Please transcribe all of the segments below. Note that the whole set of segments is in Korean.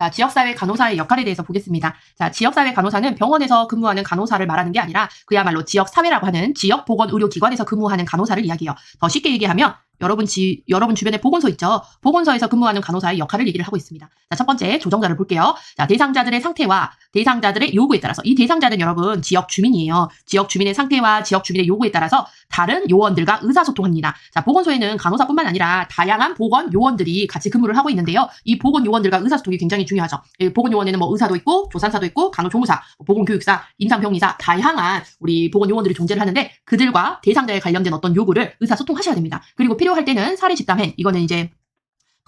자, 지역사회 간호사의 역할에 대해서 보겠습니다. 자, 지역사회 간호사는 병원에서 근무하는 간호사를 말하는 게 아니라 그야말로 지역사회라고 하는 지역보건의료기관에서 근무하는 간호사를 이야기해요. 더 쉽게 얘기하면 여러분 지, 여러분 주변에 보건소 있죠? 보건소에서 근무하는 간호사의 역할을 얘기를 하고 있습니다. 자, 첫 번째 조정자를 볼게요. 자, 대상자들의 상태와 대상자들의 요구에 따라서 이 대상자는 여러분 지역 주민이에요. 지역 주민의 상태와 지역 주민의 요구에 따라서 다른 요원들과 의사소통합니다. 자, 보건소에는 간호사뿐만 아니라 다양한 보건 요원들이 같이 근무를 하고 있는데요. 이 보건 요원들과 의사소통이 굉장히 중요하죠. 이 보건 요원에는 뭐 의사도 있고 조산사도 있고 간호조무사, 뭐 보건교육사, 임상병리사 다양한 우리 보건 요원들이 존재를 하는데 그들과 대상자에 관련된 어떤 요구를 의사소통하셔야 됩니다. 그리고 필요 할 때는 사례 집담회 이거는 이제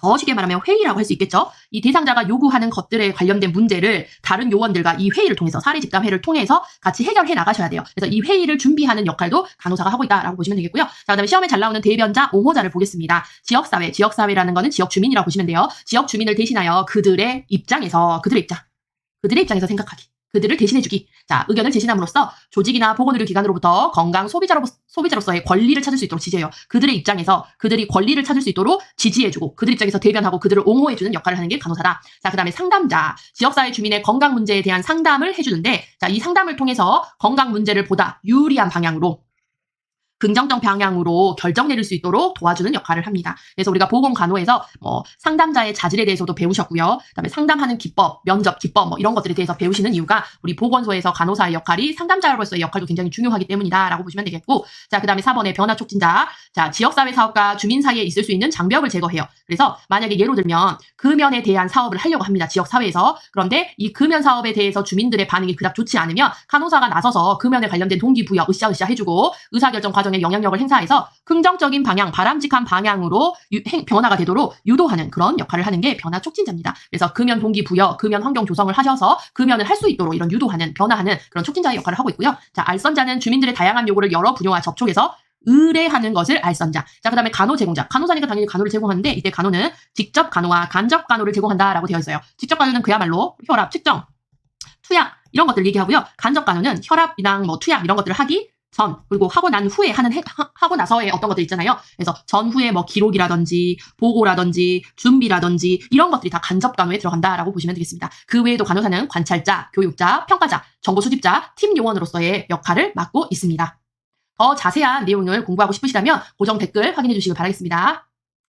더 쉽게 말하면 회의라고 할 수 있겠죠. 이 대상자가 요구하는 것들에 관련된 문제를 다른 요원들과 이 회의를 통해서 사례 집담회를 통해서 같이 해결해 나가셔야 돼요. 그래서 이 회의를 준비하는 역할도 간호사가 하고 있다라고 보시면 되겠고요. 자, 그다음에 시험에 잘 나오는 대변자, 옹호자를 보겠습니다. 지역사회, 지역사회라는 거는 지역 주민이라고 보시면 돼요. 지역 주민을 대신하여 그들의 입장에서 그들의 입장, 그들의 입장에서 생각하기. 그들을 대신해주기. 자, 의견을 제시함으로써 조직이나 보건의료 기관으로부터 건강 소비자로, 소비자로서의 권리를 찾을 수 있도록 지지해요. 그들의 입장에서 그들이 권리를 찾을 수 있도록 지지해주고 그들 입장에서 대변하고 그들을 옹호해주는 역할을 하는 게 간호사다. 자, 그 다음에 상담자. 지역사회 주민의 건강 문제에 대한 상담을 해주는데 자, 이 상담을 통해서 건강 문제를 보다 유리한 방향으로 긍정적 방향으로 결정 내릴 수 있도록 도와주는 역할을 합니다. 그래서 우리가 보건 간호에서 뭐 상담자의 자질에 대해서도 배우셨고요. 그다음에 상담하는 기법, 면접 기법 뭐 이런 것들에 대해서 배우시는 이유가 우리 보건소에서 간호사의 역할이 상담자로서의 역할도 굉장히 중요하기 때문이다라고 보시면 되겠고, 자 그다음에 4번의 변화 촉진자, 자 지역사회 사업과 주민 사이에 있을 수 있는 장벽을 제거해요. 그래서 만약에 예로 들면 금연에 대한 사업을 하려고 합니다. 지역 사회에서 그런데 이 금연 사업에 대해서 주민들의 반응이 그닥 좋지 않으면 간호사가 나서서 금연에 관련된 동기부여 으쌰으쌰 해주고 의사결정 과정 에 영향력을 행사해서 긍정적인 방향, 바람직한 방향으로 유- 행- 변화가 되도록 유도하는 그런 역할을 하는 게 변화 촉진자입니다. 그래서 금연 동기 부여, 금연 환경 조성을 하셔서 금연을 할 수 있도록 이런 유도하는, 변화하는 그런 촉진자의 역할을 하고 있고요. 자, 알선자는 주민들의 다양한 요구를 여러 분야와 접촉해서 의뢰하는 것을 알선자. 자, 그 다음에 간호 제공자. 간호사니까 당연히 간호를 제공하는데, 이때 간호는 직접 간호와 간접 간호를 제공한다라고 되어 있어요. 직접 간호는 그야말로 혈압, 측정, 투약, 이런 것들 얘기하고요. 간접 간호는 혈압이랑 뭐 투약 이런 것들을 하기 전, 그리고 하고 난 후에 하는, 해- 하- 하고 나서의 어떤 것들 있잖아요. 그래서 전후에 뭐 기록이라든지, 보고라든지, 준비라든지, 이런 것들이 다 간접 간호에 들어간다라고 보시면 되겠습니다. 그 외에도 간호사는 관찰자, 교육자, 평가자, 정보 수집자, 팀 요원으로서의 역할을 맡고 있습니다. 더 자세한 내용을 공부하고 싶으시다면 고정 댓글 확인해 주시길 바라겠습니다.